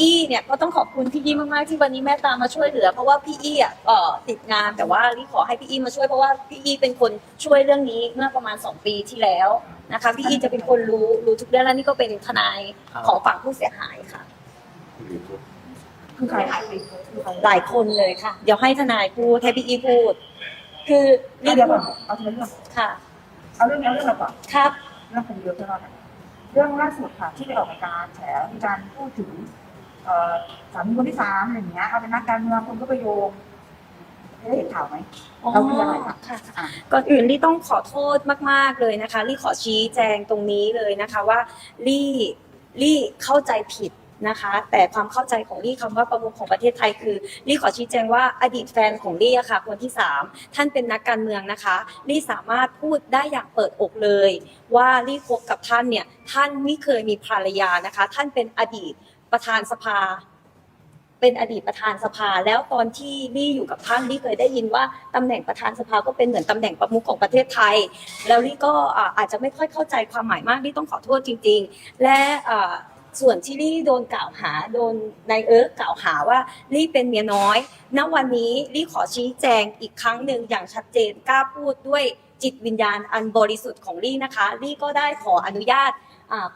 อี้เนี่ยก็ต้องขอบคุณพี่อี้มากๆที่วันนี้แม่ตามมาช่วยเหลือ เพราะว่าพี่อี้อะเอ่อติดงานแต่ว่าลี่ขอให้พี่อี้มาช่วยเพราะว่าพี่อี้เป็นคนช่วยเรื่องนี้เมื่อประมาณ 2 ปีที่แล้วนะคะพี่อี้จะเป็นคนรู้รู้ทุกเรื่องแล้วนี่ก็เป็นทนายของฝั่งผู้เสียหายค่ะคือใครหายไปคือใครหลายคนเลยค่ะ เดี๋ยวให้ทนายพูดให้พี่อี้พูด คือเดี๋ลี่ยวพูก่อดนเอาทีละเรื่องค่ะเอาเรื่องนี้เรื่องเราก่อนครับเรื่องคนเดียวเท่านั้นเรื่องล่าสุดค่ะที่ไปออกรายการแฉมีการพูดถึงเอ่อ สามีคนที่สามอะไรอย่างเงี้ยเอาเป็นนักการเมืองคนก็ไปโยงได้เห็นข่าวไหมเราคืออะไรคะค่ะอะ ก่อนอื่นลี่ต้องขอโทษมาก ๆ เลยนะคะลี่ขอชี้แจงตรงนี้เลยนะคะว่าลี่ลี่เข้าใจผิดนะคะ แต่ความเข้าใจของลี่คำว่าประมุขของประเทศไทยคือลี่ขอชี้แจงว่าอดีตแฟนของลี่อะค่ะ คนที่สามท่านเป็นนักการเมืองนะคะลี่สามารถพูดได้อย่างเปิดอกเลย ว่าลี่คบกับท่านเนี่ยท่านไม่เคยมีภรรยานะคะ ท่านเป็นอดีต ประธานสภา เป็นอดีตประธานสภา แล้วตอนที่ลี่อยู่กับท่านลี่เคยได้ยินว่าตำแหน่งประธานสภาก็เป็นเหมือนตำแหน่งประมุขของประเทศไทย แล้วลี่ก็อาจจะไม่ค่อยเข้าใจความหมายมากลี่ต้องขอโทษจริง ๆ และส่วนที่ลี่โดนกล่าวหาโดนนายเอิร์กกล่าวหาว่าลี่เป็นเมียน้อย ณ วันนี้ลี่ขอชี้แจงอีกครั้งหนึ่งอย่างชัดเจนกล้าพูดด้วยจิตวิญญาณอันบริสุทธิ์ของลี่นะคะ ลี่ก็ได้ขออนุญาต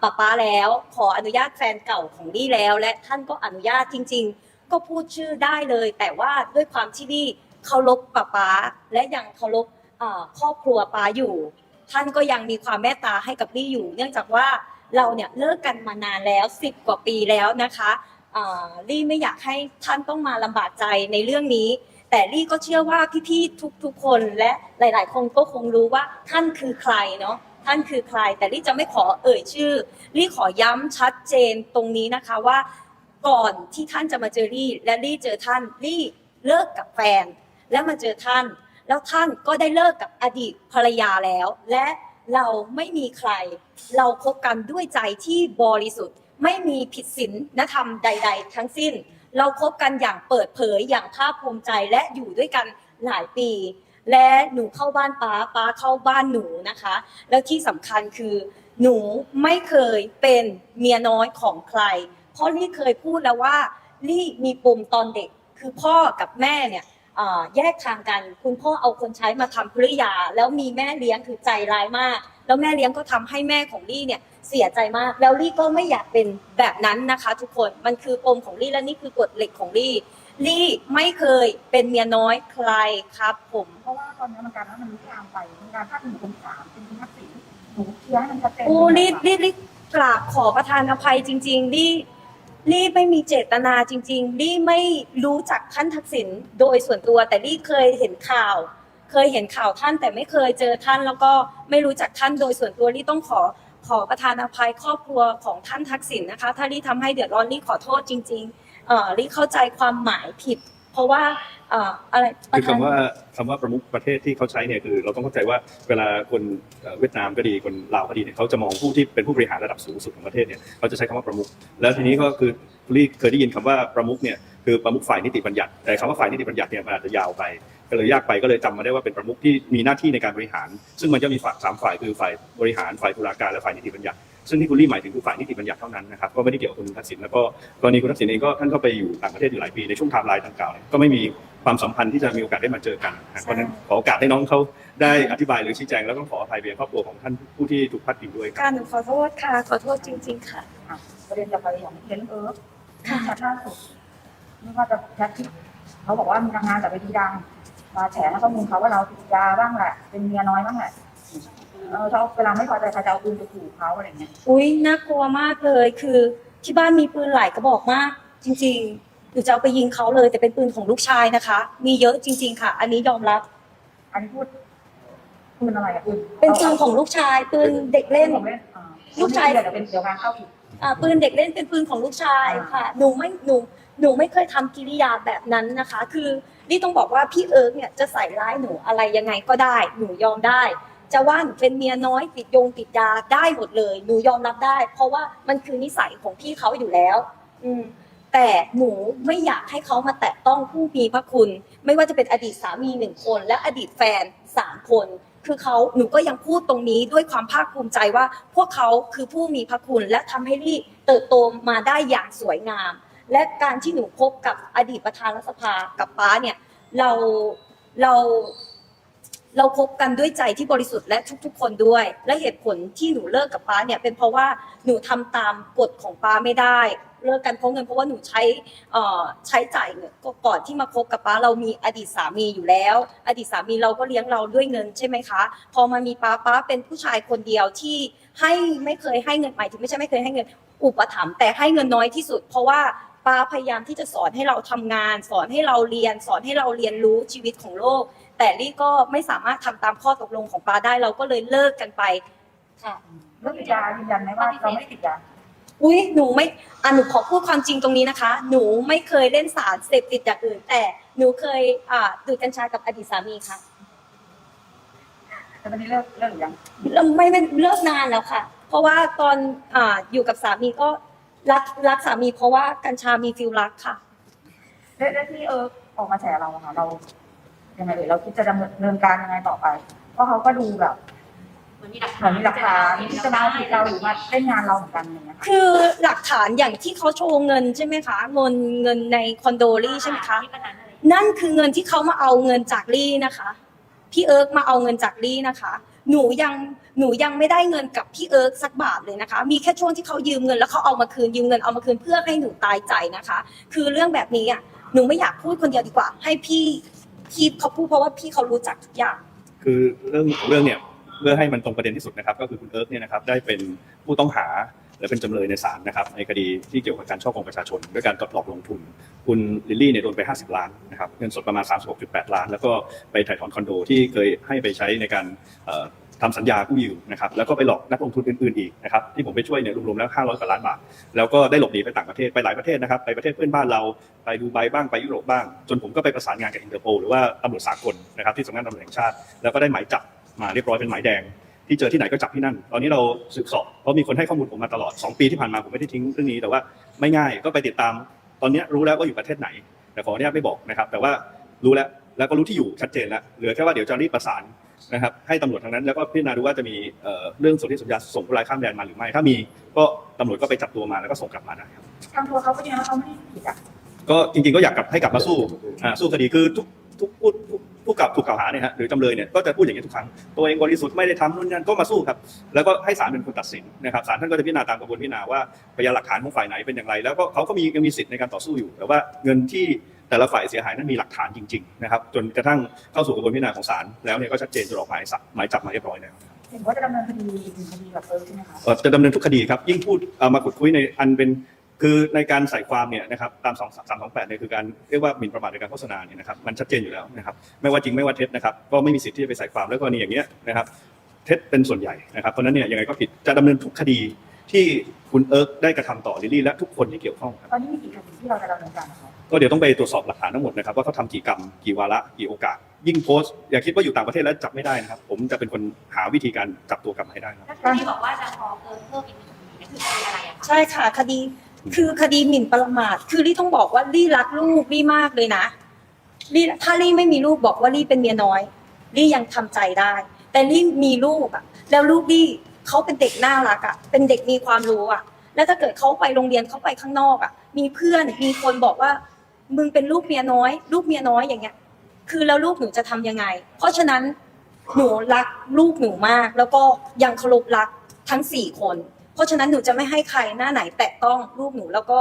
ป้าป้าแล้วขออนุญาตแฟนเก่าของลี่แล้ว และท่านก็อนุญาตจริง ๆ ก็พูดชื่อได้เลย แต่ว่าด้วยความที่ลี่เคารพป้าป้าและยังเคารพครอบครัวป้าอยู่ ท่านก็ยังมีความเมตตาให้กับลี่อยู่ เนื่องจากว่าเราเนี่ยเลิกกันมานานแล้วสิบกว่าปีแล้วนะคะลี่ไม่อยากให้ท่านต้องมาลำบากใจในเรื่องนี้ แต่ลี่ก็เชื่อว่าพี่ๆทุกๆคนและหลาย ๆ คนก็คงรู้ว่าท่านคือใครเนาะ ท่านคือใคร แต่ลี่จะไม่ขอเอ่ยชื่อลี่ขอย้ำชัดเจนตรงนี้นะคะว่า ก่อนที่ท่านจะมาเจอลี่และลี่เจอท่านลี่เลิกกับแฟน แล้วมาเจอท่าน แล้วท่านก็ได้เลิกกับอดีตภรรยาแล้ว และเราไม่มีใคร เราคบกันด้วยใจที่บริสุทธิ์ ไม่มีผิดศีลธรรมใด ๆ ทั้งสิ้น เราคบกันอย่างเปิดเผยอย่างภาคภูมิใจและอยู่ด้วยกันหลายปี และหนูเข้าบ้านป้าป้าเข้าบ้านหนูนะคะ แล้วที่สำคัญคือ หนูไม่เคยเป็นเมียน้อยของใคร เพราะลี่เคยพูดแล้วว่าลี่มีปมตอนเด็กคือพ่อกับแม่เนี่ยแยกทางกัน คุณพ่อเอาคนใช้มาทำภริยา แล้วมีแม่เลี้ยงคือใจร้ายมาก แล้วแม่เลี้ยงก็ทำให้แม่ของลี่เนี่ยเสียใจมาก แล้วลี่ก็ไม่อยากเป็นแบบนั้นนะคะ ทุกคนมันคือปมของลี่และนี่คือกฎเหล็กของลี่ ลี่ไม่เคยเป็นเมียน้อยใครครับผมเพราะว่าตอนนี้มันการว่ามันลุกลามไปมีการพาดพิงคนที่สามเป็นคุณทักษิณหนูเคลียร์ให้มันชัดเจนโอ้รีบรีบรีบกราบขอประทานอภัยจริงๆรีบรีบไม่มีเจตนาจริงๆรีบไม่รู้จักท่านทักษิณโดยส่วนตัว แต่รีบเคยเห็นข่าว เคยเห็นข่าวท่านแต่ไม่เคยเจอท่านแล้วก็ไม่รู้จักท่านโดยส่วนตัวรีบต้องขอขอประทานอภัยครอบครัวของท่านทักษิณนะคะ ถ้ารีบทำให้เดือดร้อนรีบขอโทษจริง ๆ เอ่อรีบเข้าใจความหมายผิด เพราะว่าเอ่ออะไรปคือระธานคำว่าคำว่าประมุขประเทศที่เขาใช้เนี่ยคือ เราต้องเข้าใจว่าเวลาคนเอ่อเวียดนามก็ดีคนลาวก็ดีเนี่ยเขาจะมองผู้ที่เป็นผู้บริหารระดับสูงสุดของประเทศเนี่ยเขาจะใช้คำว่าประมุขแล้วทีนี้ก็คือรีเคยได้ยินคำว่าประมุขเนี่ยคือประมุขฝ่ายนิติบัญญัติแต่คำว่าฝ่ายนิติบัญญัติเนี่ยมันอาจจะยาวไป ก็เลยยากไปก็เลยจำมาได้ว่าเป็นประมุขที่มีหน้าที่ในการบริหาร ซึ่งมันจะมีฝ่ายสามฝ่ายคือฝ่ายบริหารฝ่ายตุลาการและฝ่ายนิติบัญญัติ ซึ่งที่คุณลี่หมายถึงคือฝ่ายนิติบัญญัติเท่านั้นนะครับก็ไม่ได้เกี่ยวกับคุณทักษิณแล้วก็กรณีคุณทักษิณเองก็ท่านก็ไปอยู่ต่างประเทศอยู่หลายปีในช่วงไทม์ไลน์ดังกล่าวเนี่ยก็ไม่มีความสัมพันธ์ที่จะมีโอกาสได้มาเจอกันนะเพราะฉะนั้นขอโอกาสให้น้องเขาได้อธิบายหรือชี้แจงแล้วก็ขออภัยไปยังครอบครัวของท่านผู้ที่ถูกพัดพิงด้วยครับการหนูขอโทษค่ะ ขอโทษจริง ๆ ค่ะ อะประเด็นต่อไปของเคนเอิร์กค่ะแชทล่าสุดไม่ว่าจะแชทที่เขาบอกว่ามีทำงานแต่ไปทีดังมาแฉข้อมูลเขาว่าเราติดยาบ้างแหละเป็นเมียน้อยบ้างแหละ เออเขาเวลาไม่พอใจใครจะเอาปืนไปขู่เขาอะไรเงี้ยอุ้ยน่ากลัวมากเลยคือที่บ้านมีปืนหลายกระบอกมาก จริงๆหนูจะเอาไปยิงเขาเลยแต่เป็นปืนของลูกชายนะคะ มีเยอะจริง ๆ ค่ะ อันนี้ยอมรับ อันนี้พูดปืนอะไรอะปืนเป็นปืนของลูกชายปืนเด็กเล่น ของเล่นอ่าลูกชาย เดี๋ยวเป็นเดี๋ยวงานเข้าอีก อ่าปืนเด็กเล่นเป็นปืนของลูกชายค่ะ หนูไม่หนูหนูไม่เคยทำกิริยาแบบนั้นนะคะ คือนี่ต้องบอกว่าพี่เอิร์กเนี่ยจะใส่ร้ายหนูอะไรยังไงก็ได้ หนูยอมได้ จะว่าหนูเป็นเมียน้อยติดยงติดยาได้หมดเลยหนูยอมรับได้ เพราะว่ามันคือนิสัยของพี่เขาอยู่แล้ว อืมแต่หนูไม่อยากให้เขามาแตะต้องผู้มีพระคุณ ไม่ว่าจะเป็นอดีตสามีหนึ่งคน และอดีตแฟนสามคน คือเขาหนูก็ยังพูดตรงนี้ด้วยความภาคภูมิใจว่า พวกเขาคือผู้มีพระคุณ และทำให้ลี่เติบโตมาได้อย่างสวยงาม และการที่หนูคบกับอดีตประธานรัฐสภากับป้าเนี่ย เราเรา เราคบกันด้วยใจที่บริสุทธิ์และทุกๆ คนด้วย และเหตุผลที่หนูเลิกกับป้าเนี่ยเป็นเพราะว่าหนูทำตามกฎของป้าไม่ได้ เลิกกันเพราะเงินเพราะว่าหนูใช้เอ่อใช้จ่ายเงินก,ก่อนที่มาคบกับป้าเรามีอดีตสามีอยู่แล้ว อดีตสามีเราก็เลี้ยงเราด้วยเงินใช่ไหมคะ พอมามีป้าป้าเป็นผู้ชายคนเดียวที่ให้ไม่เคยให้เงินหมายถึงไม่ใช่ไม่เคยให้เงินอุปถัมภ์แต่ให้เงินน้อยที่สุด เพราะว่าป้าพยายามที่จะสอนให้เราทำงาน สอนให้เราเรียน สอนให้เราเรียนรู้ชีวิตของโลก แต่ลี่ก็ไม่สามารถทำตามข้อตกลงของป้าได้เราก็เลยเลิกกันไป ค่ะเรื่องติดยายืนยันไหมว่าเราไม่ได้ติดยาอุ้ยหนูไม่อะหนูขอพูดความจริงตรงนี้นะคะ หนูไม่เคยเล่นสารเสพติดอย่างอื่น แต่หนูเคยอ่าดูดกัญชากับอดีตสามีค่ะแต่ตอนนี้เลิกเลิกหรือยังเราไม่ไม่เลิกนานแล้วค่ะ เพราะว่าตอนอ่าอยู่กับสามีก็รักรักสามีเพราะว่ากัญชามีฟิลรักค่ะ แล้วแล้วที่เออออกมาแฉเราอะค่ะเรา ยังไงเอ่ยเราคิดจะดำเนินการยังไงต่อไป เพราะเขาก็ดูแบบเหมือนมีหลักเหฐามือนนมีหลักฐานที่จะมาเอาผิดเราหรือมาเล่นงานเราเหมือนกันอย่างเงี้ยค่ะคือหลักฐานอย่างที่เขาโชว์เงินใช่ไหมคะเงินเงินในคอนโดลี่ใช่ไหมคะ ที่วันนั้นอะไรนั่นคือเงินที่เขามาเอาเงินจากลี่นะคะ พี่เอิร์กมาเอาเงินจากลี่นะคะ หนูยังหนูยังไม่ได้เงินกับพี่เอิร์กสักบาทเลยนะคะ มีแค่ช่วงที่เขายืมเงินแล้วเขาเอามาคืนยืมเงินเอามาคืนเพื่อให้หนูตายใจนะคะ คือเรื่องแบบนี้อะหนูไม่อยากพูดคนเดียวดีกว่า ให้พี่ พี่เขาพูดเพราะว่าพี่เขารู้จักทุกอย่าง คือเรื่องของเรื่องเนี่ยเพื่อให้มันตรงประเด็นที่สุดนะครับ ก็คือคุณเอิร์กเนี่ยนะครับได้เป็นผู้ต้องหาและเป็นจำเลยในศาลนะครับในคดีที่เกี่ยวกับการช่อโกงประชาชน ด้วยการหลอกลงทุน คุณลิลลี่เนี่ยโดนไป 50 ล้านนะครับเงินสดประมาณ 36.8 ล้าน แล้วก็ไปถ่ายถอนคอนโดที่เคยให้ไปใช้ในการ ทำสัญญากู้ยืมนะครับแล้วก็ไปหลอกนักลงทุนอื่นๆอีกนะครับที่ผมไปช่วยเนี่ยรวมๆแล้ว 500กว่าล้านบาทแล้วก็ได้หลบหนีไปต่างประเทศไปหลายประเทศนะครับไปประเทศเพื่อนบ้านเราไปดูไบบ้างไปยุโรปบ้าง จนผมก็ไปประสานงานกับอินเตอร์โพหรือว่าตำรวจสากลนะครับที่สำนักงานตำรวจแห่งชาติ แล้วก็ได้หมายจับมาเรียบร้อยเป็นหมายแดง ที่เจอที่ไหนก็จับที่นั่น ตอนนี้เราสืบสอบเพราะมีคนให้ข้อมูลผมมาตลอด 2 ปีที่ผ่านมาผมไม่ได้ทิ้งเรื่องนี้แต่ว่าไม่ง่ายก็ไปติดตาม ตอนนี้รู้แล้วว่าอยู่ประเทศไหน แต่ขออนุญาตไม่บอกนะครับแต่ว่ารู้แล้วแล้วก็รู้ที่อยู่ชัดเจนแล้วเหลือแค่ว่าเดี๋ยวจะรีบประสาน นะครับให้ตำรวจทางนั้นแล้วก็พิจารณาดูว่าจะมีเอ่อเรื่องสนธิสัญญาส่งผู้ร้ายข้ามแดนมาหรือไม่ ถ้ามีก็ตำรวจก็ไปจับตัวมาแล้วก็ส่งกลับมาได้ครับทางตัวเขาก็ยืนยันว่าเขาไม่ได้ผิดอะก็จริงๆก็อยากกลับให้กลับมาสู้อ่าสู้คดีคือทุกทุกผู้ผู้ผู้กล่าวถูกกล่าวหาเนี่ยฮะหรือจำเลยเนี่ยก็จะพูดอย่างนี้ทุกครั้งตัวเองบริสุทธิ์ไม่ได้ทำนู่นนั่นก็มาสู้ครับแล้วก็ให้ศาลเป็นคนตัดสินนะครับศาลท่านก็จะพิจารณาตามกระบวนพิจารณาว่าพยานหลักฐานของฝ่ายไหนเป็นอย่างไร แล้วก็เขาก็มียังมีสิทธิ์ในการต่อสู้อยู่ แต่ว่าเงินที่ แต่ละฝ่ายเสียหายนั้นมีหลักฐานจริงๆนะครับจนกระทั่งเข้าสู่กระบวนพิจารณาของศาลแล้วเนี่ยก็ชัดเจนจนออกหมายสับหมายจับมาเรียบร้อยแล้วเห็นว่าจะดำเนินคดีอีกหนึ่งคดีกับเออใช่ไหมคะเอ่อจะดำเนินทุกคดีครับยิ่งพูดเอามาขุดคุยในอันเป็นคือในการใส่ความเนี่ยนะครับตาม2 3 2 8เนี่ยคือการเรียกว่าหมิ่นประมาทในการโฆษณาเนี่ยนะครับมันชัดเจนอยู่แล้วนะครับไม่ว่าจริงไม่ว่าเท็จนะครับก็ไม่มีสิทธิ์ที่จะไปใส่ความแล้วกรณีอย่างเงี้ยนะครับเท็จเป็นส่วนใหญ่นะครับเพราะฉะนั้นเนี่ยยังไงก็ผิดจะดำเนินทุกคดีที่คุณเอิร์กได้กระทำต่อลิลลี่และทุกคนที่เกี่ยวข้องครับ ตอนนี้มีกี่คดีที่เราจะดำเนินการนะคะ ก็เดี๋ยวต้องไปตรวจสอบหลักฐานทั้งหมดนะครับว่าเขาทำกี่กรรมกี่วาระกี่โอกาส ยิ่งโพสต์อย่าคิดว่าอยู่ต่างประเทศแล้วจับไม่ได้นะครับ ผมจะเป็นคนหาวิธีการจับตัวกลับมาให้ได้ครับ แล้วที่บอกว่าจะฟ้องเออเพิ่มอีกหนึ่งคดีเนี่ยคือคดีอะไรอะคะใช่ค่ะ คดีคือคดีหมิ่นประมาท คือลี่ต้องบอกว่าลี่รักลูกลี่มากเลยนะลี่ถ้าลี่ไม่มีลูกบอกว่าลี่เป็นเมียน้อยลี่ยังทำใจได้ แต่ลี่มีลูกอะแล้วลูกลี่เขาเป็นเด็กน่ารักอะเป็นเด็กมีความรู้อะแล้วถ้าเกิดเขาไปโรงเรียนเขาไปข้างนอกอะมีเพื่อนมีคนบอกว่า มึงเป็นลูกเมียน้อย ลูกเมียน้อยอย่างเงี้ย คือแล้วลูกหนูจะทำยังไง เพราะฉะนั้นหนูรักลูกหนูมาก แล้วก็ยังเคารพรักทั้งสี่คน เพราะฉะนั้นหนูจะไม่ให้ใครหน้าไหนแตะต้องลูกหนูแล้วก็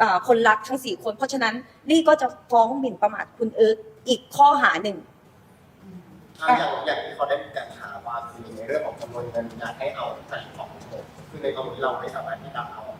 อ่าคนรักทั้งสี่คน เพราะฉะนั้นลี่ก็จะฟ้องหมิ่นประมาทคุณเอิร์กอีกข้อหาหนึ่งอย่างอย่างที่เขาได้มีการถามว่าคือในเรื่องของจำนวนเงินอยากให้เอาแต่ของทั้งหมคือในกรณีเราไม่สามารถที่จะเอาออกมา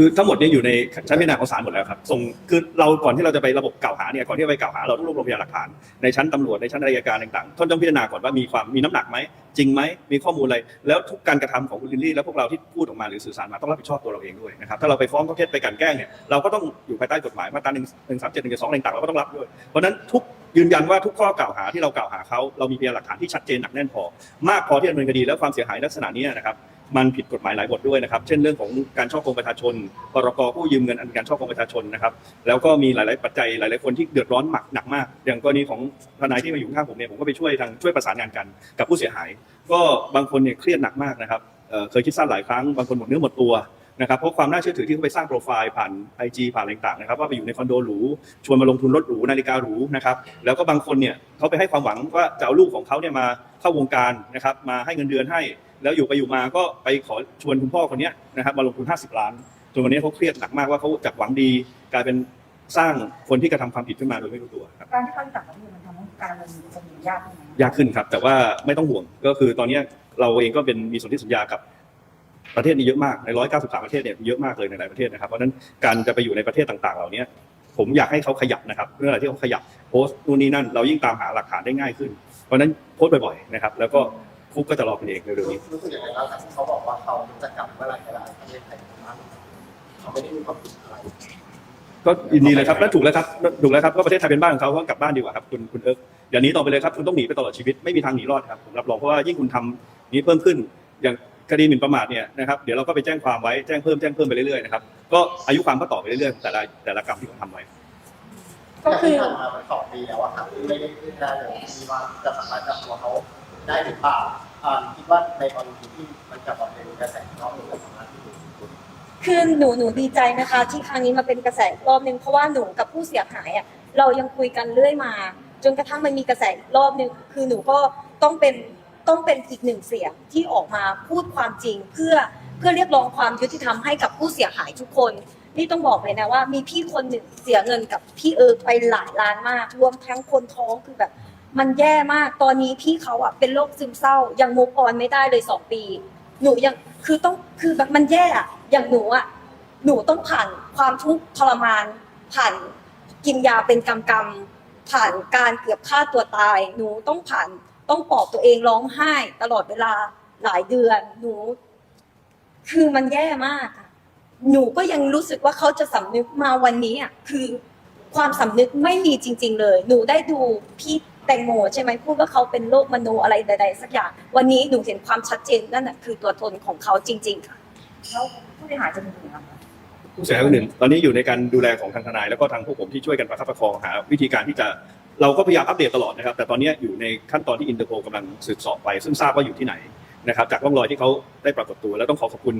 คือทั้งหมดเนี่ยอยู่ในชั้นพิจารณาของศาลหมดแล้วครับส่งคือเราก่อนที่เราจะไประบบกล่าวหาเนี่ยก่อนที่จะไปกล่าวหาเราต้องรวบรวมพยานหลักฐานในชั้นตำรวจในชั้นอัยการต่างๆท่านต้องพิจารณาก่อนว่ามีความมีน้ำหนักไหมจริงไหมมีข้อมูลอะไรแล้วทุกการกระทำของคุณลิลลี่และพวกเราที่พูดออกมาหรือสื่อสารมาต้องรับผิดชอบตัวเราเองด้วยนะครับถ้าเราไปฟ้องเขาเท็จไปกลันแกล้งเนี่ยเราก็ต้องอยู่ภายใต้กฎหมายมาตราหนึ่งหนึ่งสามเจ็ดหนึ่งสองต่างๆเราก็ต้องรับด้วยเพราะฉะนั้นทุกยืนยันว่าทุกข้อกล่าวหาที่เรากล่าวหาเขาเรามีพยานหลักฐานที่ชัดเจนหนักแน่นพอ มากพอที่จะดำเนินคดีแล้วความเสียหายลักษณะนี้นะครับ มันผิดกฎหมายหลายบทด้วยนะครับ เช่นเรื่องของการช่อโกงประชาชนพรกผู้ยืมเงินอันเป็นการช่อโกงประชาชนนะครับ แล้วก็มีหลาย ๆ ปัจจัยหลาย ๆ คนที่เดือดร้อนหมักหนักมาก อย่างกรณีของทนายที่มาอยู่ข้างผมเนี่ยผมก็ไปช่วยทางช่วยประสานงานกันกับผู้เสียหาย ก็บางคนเนี่ยเครียดหนักมากนะครับเอ่อเคยคิดสั้นหลายครั้ง บางคนหมดเนื้อหมดตัว นะครับเพราะความน่าเชื่อถือที่เขาไปสร้างโปรไฟล์ผ่านไอจผ่านอะไรต่างๆนะครับว่าไปอยู่ในคอนโดหรูชวนมาลงทุนรถหรูนาฬิกาหรูนะครับแล้วก็บางคนเนี่ยเขาไปให้ความหวังว่าจะเอาลูกของเขาเนี่ยมาเข้าวงการนะครับมาให้เงินเดือนให้ แล้วอยู่ไปอยู่มาก็ไปขอชวนคุณพ่อคนเนี้ยนะครับมาลงทุน 50 ล้านจนวันนี้เขาเครียดหนักมากว่าเขาจากหวังดี กลายเป็นสร้างคนที่กระทำความผิดขึ้นมาโดยไม่รู้ตัวครับการที่เขาอยู่ต่างประเทศมันทำให้การเงินคงยากขึ้นไหมยากขึ้นครับ แต่ว่าไม่ต้องห่วงก็คือตอนเนี้ยเราเองก็เป็นมีสนธิสัญญากับ ประเทศนี้เยอะมากใน 193 ประเทศเนี่ยเยอะมากเลยในหลายประเทศนะครับเพราะฉะนั้นการจะไปอยู่ในประเทศต่างๆ เหล่านี้ผมอยากให้เขาขยับนะครับเรื่องอะไรที่เขาขยับโพสต์นู่นนี่นั่น เรายิ่งตามหาหลักฐานได้ง่ายขึ้น เพราะฉะนั้นโพสต์บ่อยๆนะครับแล้วก็คุกก็จะรอคุณเองเร็วๆนี้รู้สึกยังไงบ้างครับที่เขาบอกว่าเขาจะกลับเมื่อไหร่ก็ได้ประเทศไทยบ้านเขาไม่ได้มีความผิดอะไรก็ยินดีเลยครับแล้วถูกแล้วครับถูกแล้วครับก็ประเทศไทยเป็นบ้านของเขาก็กลับบ้านดีกว่าครับคุณคุณเอิร์กอย่าหนีต่อไปเลยครับคุณต้องหนีไปตลอดชีวิตไม่มีทางหนีรอดครับผมรับรองเพราะว่ายิ่งคุณทำนี้เพิ่มขึ้นอย่าง คดีหมิ่นประมาทเนี่ยนะครับเดี๋ยวเราก็ไปแจ้งความไว้แจ้งเพิ่มแจ้งเพิ่มไปเรื่อยๆนะครับก็อายุความก็ต่อไปเรื่อยๆแต่ละแต่ละกรรมที่เขาทำไว้ ก็คือแต่ที่ผ่านมามันสองปีแล้วอะครับที่ไม่ได้ขึ้นหน้าเลยที่ว่าจะสามารถจับตัวเขาได้หรือเปล่าอ่าคิดว่าในกรณีที่มันจะออกเป็นกระแสรอบหนึ่งจะสามารถที่จะคือหนูหนูดีใจนะคะ ที่ครั้งนี้มาเป็นกระแสอีกรอบหนึ่งเพราะว่าหนูกับผู้เสียหายอะเรายังคุยกันเรื่อยมา จนกระทั่งมันมีกระแสอีกรอบหนึ่งคือหนูก็ต้องเป็น ต้องเป็นอีกหนึ่งเสียงที่ออกมาพูดความจริง เพื่อเพื่อเรียกร้องความยุติธรรมให้กับผู้เสียหายทุกคน นี่ต้องบอกเลยนะว่า มีพี่คนหนึ่งเสียเงินกับพี่เอิร์กไปหลายล้านมาก รวมทั้งคนท้องคือแบบ มันแย่มากตอนนี้พี่เขาอะเป็นโรคซึมเศร้า ยังมูฟออนไม่ได้เลยสองปี หนูยังคือต้องคือแบบมันแย่อะอย่างหนูอะหนูต้องผ่านความทุกข์ทรมานผ่านกินยาเป็นกำกำผ่านการเกือบฆ่าตัวตาย หนูต้องผ่าน ต้องปลอบตัวเองร้องไห้ตลอดเวลาหลายเดือนหนู คือมันแย่มากอะหนูก็ยังรู้สึกว่าเขาจะสำนึกมาวันนี้อะคือความสำนึกไม่มีจริง ๆ เลย หนูได้ดูพี่แตงโมใช่ไหมพูดว่าเขาเป็นโรคมโนอะไรใด ๆ สักอย่าง วันนี้หนูเห็นความชัดเจนนั่นแหะคือตัวตนของเขาจริง ๆ ค่ะแล้วผู้เสียหายจะมีกี่คนคะผู้เสียหายคนหนึ่งตอนนี้อยู่ในการดูแลของทางทนายแล้วก็ทางพวกผมที่ช่วยกันประคับประคองหาวิธีการที่จะ เราก็พยายามอัปเดตตลอดนะครับ แต่ตอนนี้อยู่ในขั้นตอนที่อินเตอร์โพกำลังสืบสอบไป ซึ่งทราบว่าอยู่ที่ไหนนะครับ จากร่องรอยที่เขาได้ปรากฏตัว แล้วต้องขอขอบคุณ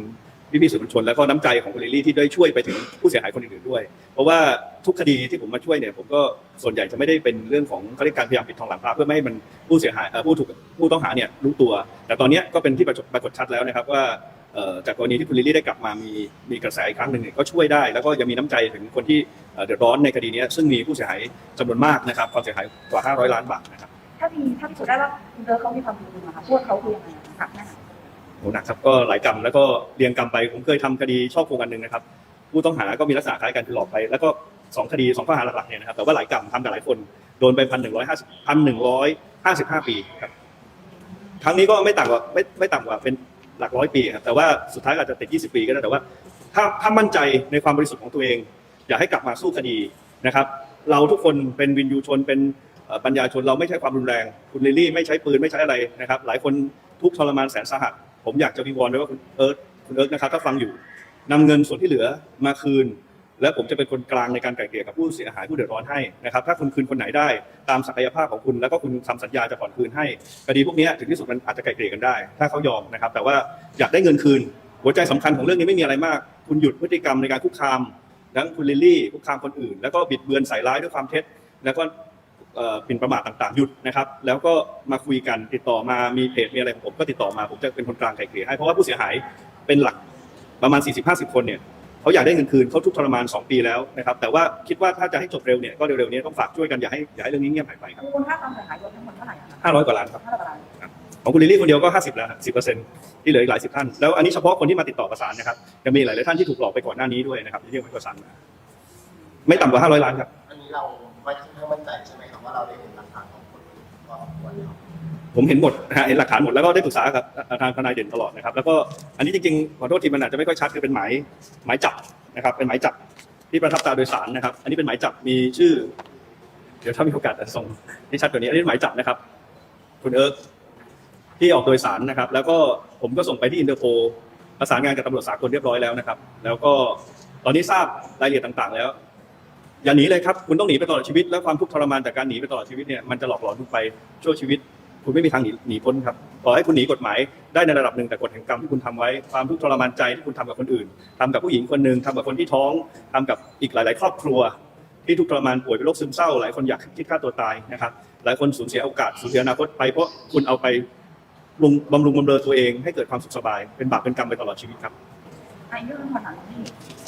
พี่ๆสื่อมวลชน แล้วก็น้ำใจของคุณลิลลี่ที่ได้ช่วยไปถึงผู้เสียหายคนอื่นๆด้วย เพราะว่าทุกคดีที่ผมมาช่วยเนี่ยผมก็ส่วนใหญ่จะไม่ได้เป็นเรื่องของเขาเรียกการพยายามปิดทองหลังพระเพื่อไม่ให้มันผู้เสียหายผู้ถูกผู้ต้องหาเนี่ยรู้ตัว แต่ตอนนี้ก็เป็นที่ปรากฏชัดแล้วนะครับว่า จากกรณีที่คุณลิลลี่ได้กลับมามีมีกระแสอีกครั้งหนึ่งเนี่ยก็ช่วยได้ แล้วก็ยังมีน้ำใจถึงคนที่เอ่อเดือดร้อนในคดีนี้ซึ่งมีผู้เสียหายจำนวนมากนะครับความเสียหายกว่า 500 ล้านบาทนะครับถ้ามีถ้าพิสูจน์ได้ว่าคุณเดิร์เขามีความผิดจริงอะค่ะพวกเขาคือยังไงอะค่ะแค่ไหนโหหนักครับก็หลายกรรมแล้วก็เรียงกรรมไปผมเคยทำคดีช่อโกงอันหนึ่งนะครับผู้ต้องหาก็มีลักษณะคล้ายกันคือหลอกไปแล้วก็สองคดีสองข้อหาหลักๆเนี่ยนะครับแต่ว่าหลายกรรมทำกับหลายคนโดนไปพันหนึ่งร้อยห้าสิบพันหนึ่งร้อยห้าสิบห้าปีครับครั้งนี้ก็ไม่ต่ำกว่าไม่ไม่ต่ำกว่าเป็น หลักร้อยปีครับแต่ว่าสุดท้ายอาจจะติด 20 ปีก็ได้แต่ว่า ถ้าถ้ามั่นใจในความบริสุทธิ์ของตัวเอง อยากให้กลับมาสู้คดีนะครับ เราทุกคนเป็นวินยูชนเป็นปัญญาชนเราไม่ใช้ความรุนแรง คุณลิลี่ไม่ใช้ปืนไม่ใช้อะไรนะครับ หลายคนทุกทรมานแสนสาหัส ผมอยากจะวิงวอนไว้ว่าคุณเอิร์ธคุณเอิร์ธนะครับถ้าฟังอยู่นำเงินส่วนที่เหลือมาคืน และผมจะเป็นคนกลางในการไกล่เกลี่ยกับผู้เสียหายผู้เดือดร้อนให้นะครับถ้าคุณคืนคนไหนได้ตามศักยภาพของคุณ แล้วก็คุณทำสัญญาจะผ่อนคืนให้คดีพวกนี้ถึงที่สุดมันอาจจะไกล่เกลี่ยกันได้ ถ้าเขายอมนะครับ แต่ว่าอยากได้เงินคืน หัวใจสำคัญของเรื่องนี้ไม่มีอะไรมาก คุณหยุดพฤติกรรมในการคุกคามทั้งคุณลิลลี่คุกคามคนอื่น แล้วก็บิดเบือนใส่ร้ายด้วยความเท็จ แล้วก็เอ่อหมิ่นประมาทต่างๆหยุดนะครับ แล้วก็มาคุยกันติดต่อมามีเพจมีอะไรของผมก็ติดต่อมาผมจะเป็นคนกลางไกล่เกลี่ยให้เพราะว่าผู้เสียหายเป็นหลักประมาณ 40-50 คนเนี่ย เขาอยากได้เงินคืนเขาทุกข์ทรมาน 2 ปีแล้วนะครับแต่ว่าคิดว่าถ้าจะให้จบเร็วเนี่ยก็เร็วๆนี้ต้องฝากช่วยกันอย่าให้อย่าให้เรื่องนี้เงียบหายไปครับมูลค่าความเสียหายรวมทั้งหมดเท่าไหร่อะคะ500กว่าล้านครับเท่าไหร่อะของคุณลิลลี่คนเดียวก็ 50 แล้วสิบเปอร์เซ็นต์ที่เหลืออีกหลายสิบท่าน แล้วอันนี้เฉพาะคนที่มาติดต่อประสานนะครับยังมีหลายๆท่านที่ถูกหลอกไปก่อนหน้านี้ด้วยนะครับที่เรียกว่าประสานมาไม่ต่ำกว่า 500 ล้านครับอันนี้เราไม่ค่อนข้างมั่นใจใช่ไหมครับว่าเราได้เห็นหลักฐานของคนอื่นก็ควรแล้ว ผมเห็นหมดนะฮะเห็นหลักฐานหมดแล้วก็ได้ปรึกษากับทางทนายเด่นตลอดนะครับ แล้วก็อันนี้จริงๆขอโทษทีมันอาจจะไม่ค่อยชัดคือเป็นหมายหมายจับนะครับ เป็นหมายจับที่ประทับตราโดยสารนะครับ อันนี้เป็นหมายจับมีชื่อ เดี๋ยวถ้ามีโอกาสจะส่งที่ชัดกว่านี้อันนี้เป็นหมายจับนะครับ คุณเอิร์กที่ออกโดยสารนะครับ แล้วก็ผมก็ส่งไปที่อินเตอร์โพประสานงานกับตำรวจสากลเรียบร้อยแล้วนะครับ แล้วก็ตอนนี้ทราบรายละเอียดต่างๆ แล้ว อย่าหนีเลยครับ คุณต้องหนีไปตลอดชีวิต แล้วความทุกข์ทรมานจากการหนีไปตลอดชีวิตเนี่ยมันจะหลอกหลอนคุณไปชั่วชีวิต คุณไม่มีทางหนีหนีพ้นครับต่อให้คุณหนีกฎหมายได้ในระดับหนึ่งแต่กฎแห่งกรรมที่คุณทำไว้ความทุกข์ทรมานใจที่คุณทำกับคนอื่นทำกับผู้หญิงคนหนึ่งทำกับคนที่ท้องทำกับอีกหลาย ๆ ครอบครัว ที่ทุกข์ทรมานป่วยเป็นโรคซึมเศร้าหลายคนอยากคิดฆ่าตัวตายนะครับหลายคนสูญเสียโอกาสสูญเสียอนาคตไปเพราะคุณเอาไปบำรุงบำรุงบำเรอตัวเองให้เกิดความสุขสบายเป็นบาปเป็นกรรมไปตลอดชีวิตครับไอ้เรื่องคำถามนี้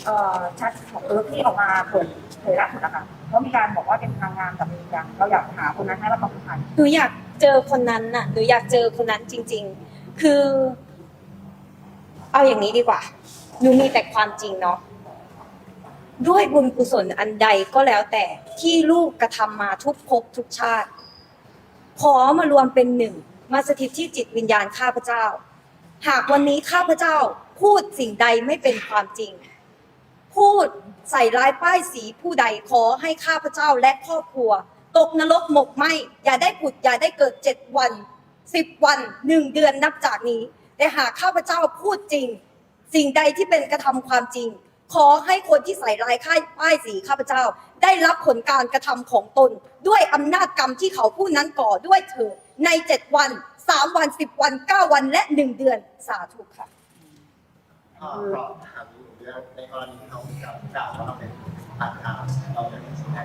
เอ่อแชัดของเอิร์กที่ออกมาเปิดเผยล่าสุดนะคะเขามีการบอกว่าเป็นทางงานกับเมียเราอยากหาคนนั้นให้เรามาคุยกันหนูอยาก เจอคนนั้นน่ะหนูอยากเจอคนนั้นจริง ๆ คือ เอาอย่างนี้ดีกว่าหนูมีแต่ความจริงเนาะด้วยบุญกุศลอันใดก็แล้วแต่ที่ลูกกระทำมาทุกภพทุกชาติ ขอมารวมเป็นหนึ่ง มาสถิตที่จิตวิญญาณข้าพเจ้า หากวันนี้ข้าพเจ้าพูดสิ่งใดไม่เป็นความจริง พูดใส่ร้ายป้ายสีผู้ใดขอให้ข้าพเจ้าและครอบครัว ตกนรกหมกไหมอย่าได้ผุดอย่าได้เกิดเจ็ดวันสิบวันหนึ่งเดือนนับจากนี้ แต่หากข้าพเจ้าพูดจริง สิ่งใดที่เป็นกระทำความจริง ขอให้คนที่ใส่ลายค่ายป้ายสีข้าพเจ้า ได้รับผลการกระทำของตน ด้วยอำนาจกรรมที่เขาผู้นั้นก่อด้วยเถิดในเจ็ดวันสามวันสิบวันเก้าวันและหนึ่งเดือนสาธุค่ะอ่าเพราะถามอยู่เรื่องในกรณีที่เขากล่าวกล่าวว่าเราเป็น ผ่านทางเราจะมีสิ่งใด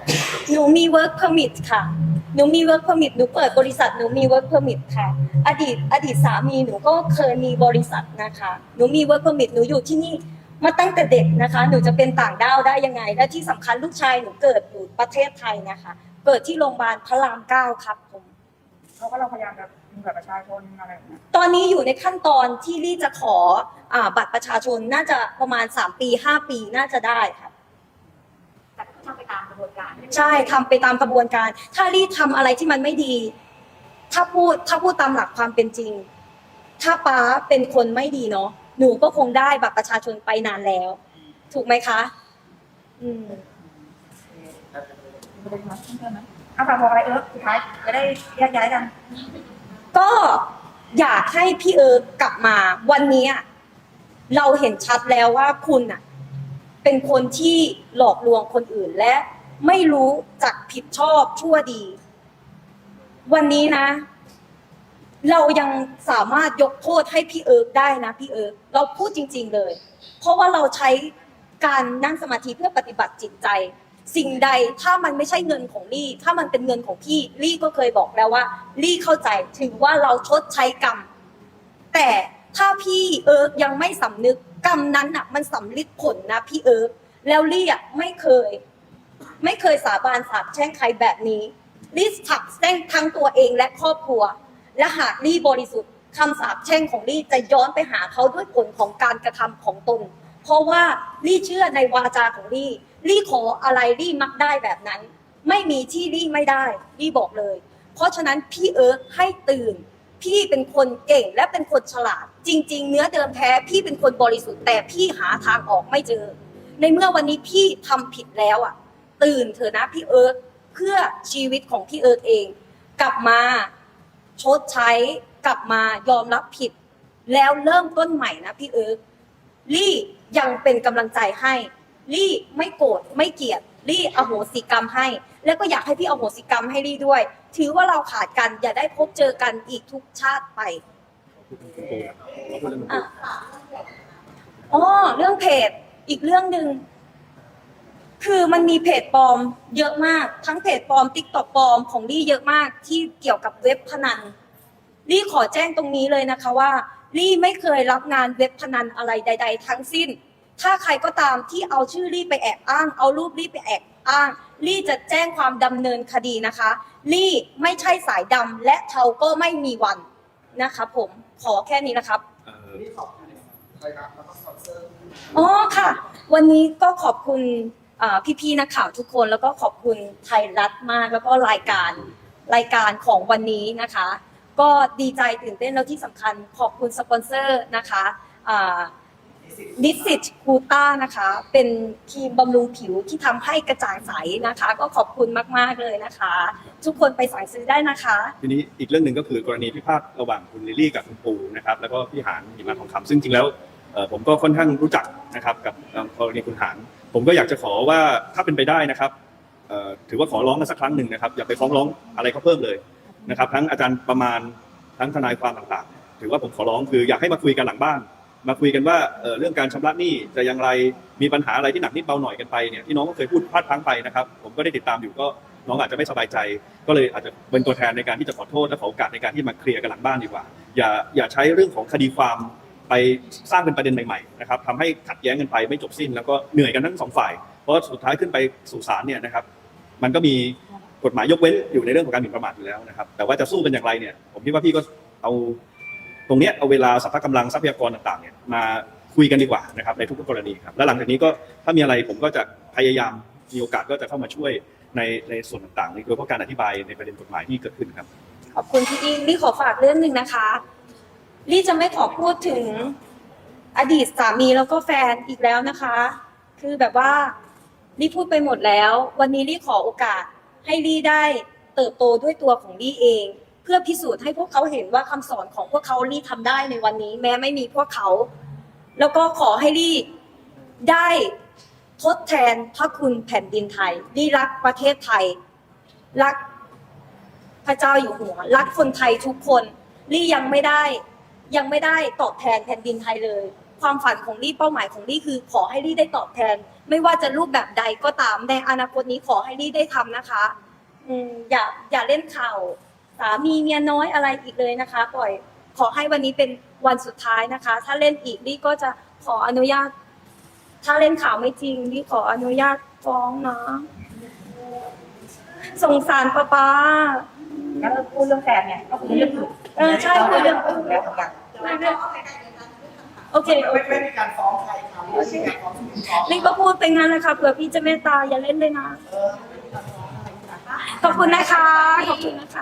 หนูมี work permit ค่ะ หนูมี work permit หนูเปิดบริษัท หนูมี work permit ค่ะ อดีต อดีตสามีหนูก็เคยมีบริษัทนะคะ หนูมี work permit หนูอยู่ที่นี่มาตั้งแต่เด็กนะคะ หนูจะเป็นต่างด้าวได้ยังไง และที่สำคัญลูกชายหนูเกิดอยู่ประเทศไทยนะคะ เกิดที่โรงพยาบาลพระรามเก้าครับผม เขาก็เราพยายามจะมีบัตรประชาชนอะไรแบบเนี้ยตอนนี้อยู่ในขั้นตอนที่ลี่จะขออาบัตรประชาชนน่าจะประมาณ 3 ปี 5 ปีน่าจะได้ค่ะแต่ก็ ทำไปตามกระบวนการใช่ทำไปตามกระบวนการ ถ้ารีดทำอะไรที่มันไม่ดี ถ้าพูดถ้าพูดตามหลักความเป็นจริง ถ้าป้าเป็นคนไม่ดีเนาะหนูก็คงได้บัตรประชาชนไปนานแล้ว ถูกไหมคะ อืมมีประเด็นมาเพิ่มไหมอะฝากบอกอะไรเอิร์กสุดท้ายจะได้แยกย้ายกัน ก็อยากให้พี่เอิร์กกลับมาวันนี้อะเราเห็นชัดแล้วว่าคุณอะ เป็นคนที่หลอกลวงคนอื่นและไม่รู้จักผิดชอบชั่วดี วันนี้นะ เรายังสามารถยกโทษให้พี่เอิร์กได้นะพี่เอิร์กเราพูดจริง ๆเลย เพราะว่าเราใช้การนั่งสมาธิเพื่อปฏิบัติจิตใจ สิ่งใดถ้ามันไม่ใช่เงินของลี่ ถ้ามันเป็นเงินของพี่ลี่ก็เคยบอกแล้วว่าลี่เข้าใจถือว่าเราชดใช้กรรม แต่ถ้าพี่เอิร์กยังไม่สำนึก กรรมนั้นอะ มันสำลิดผลนะพี่เอิร์กแล้วลี่อะไม่เคย ไม่เคยสาบานสาบแช่งใครแบบนี้ลี่สับแช่งทั้งตัวเองและครอบครัว และหากลี่บริสุทธิ์คำสาปแช่งของลี่จะย้อนไปหาเขาด้วยผลของการกระทำของตน เพราะว่าลี่เชื่อในวาจาของลี่ลี่ขออะไรลี่มักได้แบบนั้น ไม่มีที่ลี่ไม่ได้ลี่บอกเลย เพราะฉะนั้นพี่เอิร์กให้ตื่น พี่เป็นคนเก่งและเป็นคนฉลาด จริง ๆ เนื้อเดิมแท้พี่เป็นคนบริสุทธิ์แต่พี่หาทางออกไม่เจอ ในเมื่อวันนี้พี่ทำผิดแล้วอะ ตื่นเถอะนะพี่เอิร์กเพื่อชีวิตของพี่เอิร์กเอง กลับมาชดใช้กลับมายอมรับผิด แล้วเริ่มต้นใหม่นะพี่เอิร์กลี่ยังเป็นกำลังใจให้ ลี่ไม่โกรธไม่เกลียดลี่อโหสิกรรมให้ แล้วก็อยากให้พี่อโหสิกรรมให้ลี่ด้วย ถือว่าเราขาดกันอย่าได้พบเจอกันอีกทุกชาติไปอะอ๋อเรื่องเพจอีกเรื่องหนึ่งคือมันมีเพจปลอมเยอะมาก ทั้งเพจปลอมติ๊กต็อกปลอมของลี่เยอะมากที่เกี่ยวกับเว็บพนันลี่ขอแจ้งตรงนี้เลยนะคะว่าลี่ไม่เคยรับงานเว็บพนันอะไรใด ๆ ทั้งสิ้น ถ้าใครก็ตามที่เอาชื่อลี่ไปแอบอ้าง เอารูปลี่ไปแอบอ้าง ลี่จะแจ้งความดำเนินคดีนะคะ ลี่ไม่ใช่สายดำและเทาก็ไม่มีวันนะคะผมขอแค่นี้นะครับ เอ่อที่สองรายการแล้วก็สปอนเซอร์อ๋อค่ะ วันนี้ก็ขอบคุณอ่าพี่ๆนักข่าวทุกคน แล้วก็ขอบคุณไทยรัฐมาก แล้วก็รายการรายการของวันนี้นะคะ ก็ดีใจตื่นเต้นแล้วที่สำคัญขอบคุณสปอนเซอร์นะคะ นิสิตคูต้านะคะ เป็นครีมบำรุงผิวที่ทำให้กระจ่างใสนะคะ ก็ขอบคุณมาก ๆ เลยนะคะ ทุกคนไปสั่งซื้อได้นะคะ ทีนี้อีกเรื่องหนึ่งก็คือกรณีพิพาทระหว่างคุณลิลลี่กับคุณปูนะครับ แล้วก็พี่หานหิมะทองคำซึ่งจริงแล้วเอ่อผมก็ค่อนข้างรู้จักนะครับกับเอ่อกรณีคุณหานผมก็อยากจะขอว่าถ้าเป็นไปได้นะครับเอ่อถือว่าขอร้องกันสักครั้งหนึ่งนะครับอย่าไปฟ้องร้องอะไรเขาเพิ่มเลยนะครับ ทั้งอาจารย์ประมาณทั้งทนายความต่างๆ ถือว่าผมขอร้องคืออยากให้มาคุยกันหลังบ้าน มาคุยกันว่าเเรื่องการชำระหนี้จะอย่างไรมีปัญหาอะไรที่หนักนิดเบาหน่อยกันไปเนี่ยที่น้องก็เคยพูดพลาดพลั้งไปนะครับผมก็ได้ติดตามอยู่ก็น้องอาจจะไม่สบายใจ ก็เลยอาจจะเป็นตัวแทนในการที่จะขอโทษและขอโอกาสในการที่มาเคลียร์กันหลังบ้านดีกว่า อย่าอย่าใช้เรื่องของคดีความไปสร้างเป็นประเด็นใหม่ๆนะครับทำให้ขัดแย้งกันไปไม่จบสิ้น แล้วก็เหนื่อยกันทั้งสองฝ่าย เพราะสุดท้ายขึ้นไปสู่ศาลเนี่ยนะครับ มันก็มีกฎหมายยกเว้นอยู่ในเรื่องของการหมิ่นประมาทอยู่แล้วนะครับ แต่ว่าจะสู้กันอย่างไรเนี่ย ผมคิดว่าพี่ก็เอา ตรงนี้เอาเวลาสัพพะกำลังทรัพยากรต่างๆเนี่ยมาคุยกันดีกว่านะครับในทุกๆกรณีครับและหลังจากนี้ก็ถ้ามีอะไรผมก็จะพยายามมีโอกาสก็จะเข้ามาช่วยในในส่วนต่างๆโดยเฉพาะการอธิบายในประเด็นกฎหมายที่เกิดขึ้นครับ ขอบคุณพี่อิงลี่ขอฝากเรื่องหนึ่งนะคะลี่จะไม่ขอพูดถึงอดีตสามีแล้วก็แฟนอีกแล้วนะคะ คือแบบว่าลี่พูดไปหมดแล้ว วันนี้ลี่ขอโอกาสให้ลี่ได้เติบโตด้วยตัวของลี่เอง เพื่อพิสูจน์ให้พวกเขาเห็นว่าคำสอนของพวกเขาลี่ทำได้ในวันนี้ แม้ไม่มีพวกเขา แล้วก็ขอให้ลี่ได้ทดแทนพระคุณแผ่นดินไทยลี่รักประเทศไทย รักพระเจ้าอยู่หัว รักคนไทยทุกคนลี่ยังไม่ได้ยังไม่ได้ตอบแทนแผ่นดินไทยเลย ความฝันของลี่เป้าหมายของลี่คือ ขอให้ลี่ได้ตอบแทน ไม่ว่าจะรูปแบบใดก็ตามในอนาคตนี้ขอให้ลี่ได้ทำนะคะ อืมอย่าอย่าเล่นข่าว สามีเมียน้อยอะไรอีกเลยนะคะปล่อยขอให้วันนี้เป็นวันสุดท้ายนะคะ ถ้าเล่นอีกลี่ก็จะขออนุญาต ถ้าเล่นข่าวไม่จริงลี่ขออนุญาตฟ้องนะสงสารป้าป้าแล้วเราพูดเรื่องแฟนเนี่ยก็คือเรื่องอื่นเออใช่คุยเรื่องอื่นแล้วทุกอย่างโอเคโอไม่เคไม่มีการฟ้องใครครับไม่มีการฟ้องที่ฟ้องลิงก็พูดไปงั้นนะคะเผื่อพี่จะเมตตาอย่าเล่นเลยนะขอบคุณนะคะขอบคุณนะคะ